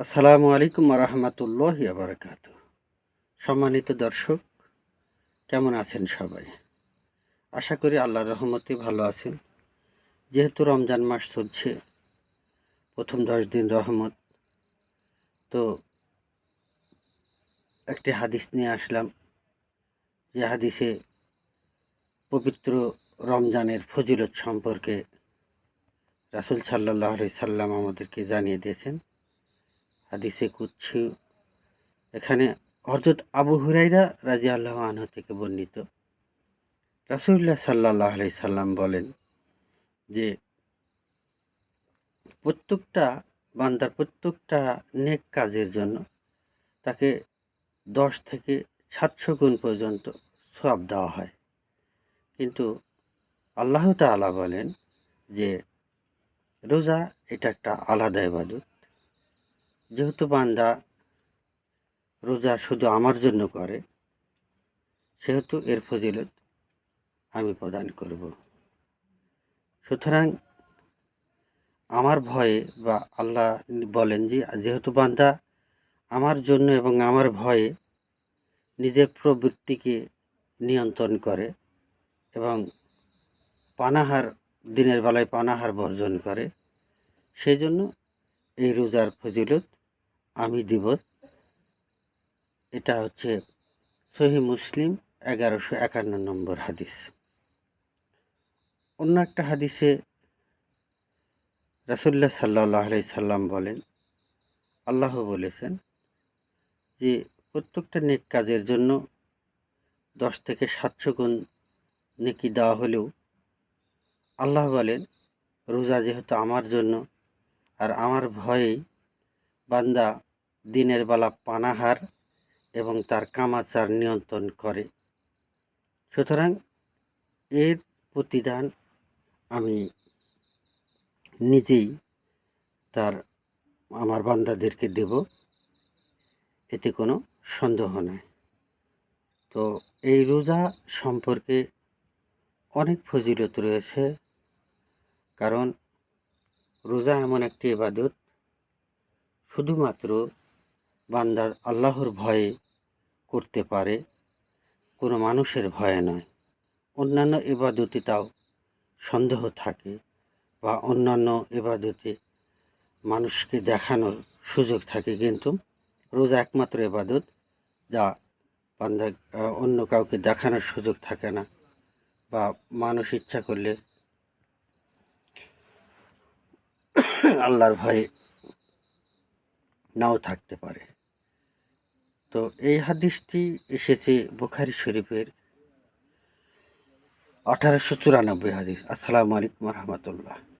আসসালামু আলাইকুম রহমতুল্লাহ বারকাত সম্মানিত দর্শক, কেমন আছেন সবাই? আশা করি আল্লাহর রহমতে ভালো আছেন। যেহেতু রমজান মাস চলছে, প্রথম দশ দিন রহমত, তো একটি হাদিস নিয়ে আসলাম। যে হাদিসে পবিত্র রমজানের ফজিলত সম্পর্কে রাসুল সাল্লাহ সাল্লাম আমাদেরকে জানিয়ে দিয়েছেন। হাদিসে কুচ্ছি এখানে হজরত আবু হুরাইরা রাজি আল্লাহ আনহ থেকে বর্ণিত। রাসুল্লাহ সাল্লাহ আলাই সাল্লাম বলেন যে, প্রত্যেকটা বান্দার প্রত্যেকটা নেক কাজের জন্য তাকে দশ থেকে সাতশো গুণ পর্যন্ত সব দেওয়া হয়। কিন্তু আল্লাহ তালা বলেন যে, রোজা এটা একটা আলাদা ইবাদত। যেহেতু বান্দা রোজা শুধু আমার জন্য করে, সেহেতু এর ফজিলত আমি প্রদান করব। সুতরাং আমার ভয়ে বা আল্লাহ বলেন যে, যেহেতু বান্দা আমার জন্য এবং আমার ভয়ে নিজের প্রবৃত্তিকে নিয়ন্ত্রণ করে এবং পানাহার, দিনের বেলায় পানাহার বর্জন করে সেই জন্য এই রোজার ফজিলত আমি দিব। এটা হচ্ছে সহি মুসলিম, এগারোশো একান্ন নম্বর হাদিস। অন্য একটা হাদিসে রাসুল্লাহ সাল্লাহ আলাই সাল্লাম বলেন, আল্লাহ বলেছেন যে, প্রত্যেকটা নেক কাজের জন্য দশ থেকে সাতশো গুণ নেকি দেওয়া হলেও আল্লাহ বলেন, রোজা যেহেতু আমার জন্য আর আমার ভয়েই বান্দা দিনের বেলা পানাহার এবং তার কামাচার নিয়ন্ত্রণ করে। সুতরাং এর প্রতিদান আমি নিজেই তার, আমার বান্দাদেরকে দেব। এতে কোনো সন্দেহ নাই। তো এই রোজা সম্পর্কে অনেক ফজিলত রয়েছে। কারণ রোজা এমন একটি ইবাদত, শুধুমাত্র বান্দা আল্লাহর ভয়ে করতে পারে, কোনো মানুষের ভয়ে নয়। অন্যান্য এবাদতে তাও সন্দেহ থাকে বা অন্যান্য এবাদতে মানুষকে দেখানোর সুযোগ থাকে, কিন্তু রোজা একমাত্র এবাদত যা বান্দা অন্য কাউকে দেখানোর সুযোগ থাকে না বা মানুষ ইচ্ছা করলে আল্লাহর ভয়ে নাও থাকতে পারে। তো এই হাদিসটি এসেছে বুখারি শরীফের আঠারোশো চুরানব্বই হাদিস। আসসালামু আলাইকুম রহমতুল্লাহ।